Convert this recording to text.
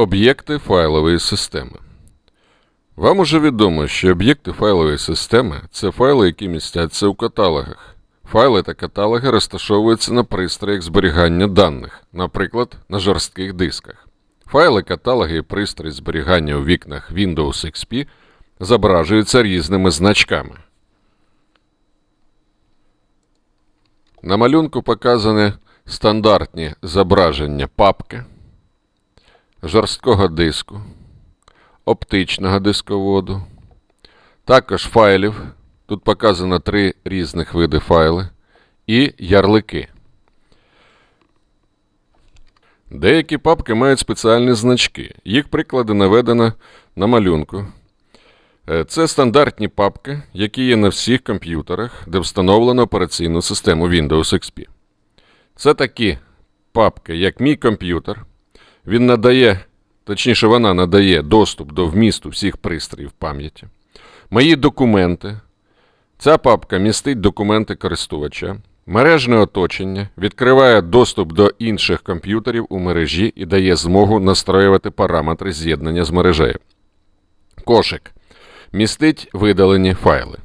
Об'єкти файлової системи. Вам уже відомо, що об'єкти файлової системи це файли, які містяться у каталогах. Файли та каталоги розташовуються на пристроях зберігання даних, наприклад, на жорстких дисках. Файли, каталоги і пристрої зберігання у вікнах Windows XP зображуються різними значками. На малюнку показані стандартні зображення папки, жорсткого диску, оптичного дисководу, також файлів. Тут показано три різних види файли і ярлики. Деякі папки мають спеціальні значки. Їх приклади наведено на малюнку. Е, Це стандартні папки, які є на всіх комп'ютерах, де встановлено операційну систему Windows XP. Це такі папки, як мій комп'ютер. Він надає, точніше, вона надає доступ до вмісту всіх пристроїв пам'яті. Мої документи. Ця папка містить документи користувача. Мережне оточення відкриває доступ до інших комп'ютерів у мережі і дає змогу настроювати параметри з'єднання з мережею. Кошик містить видалені файли.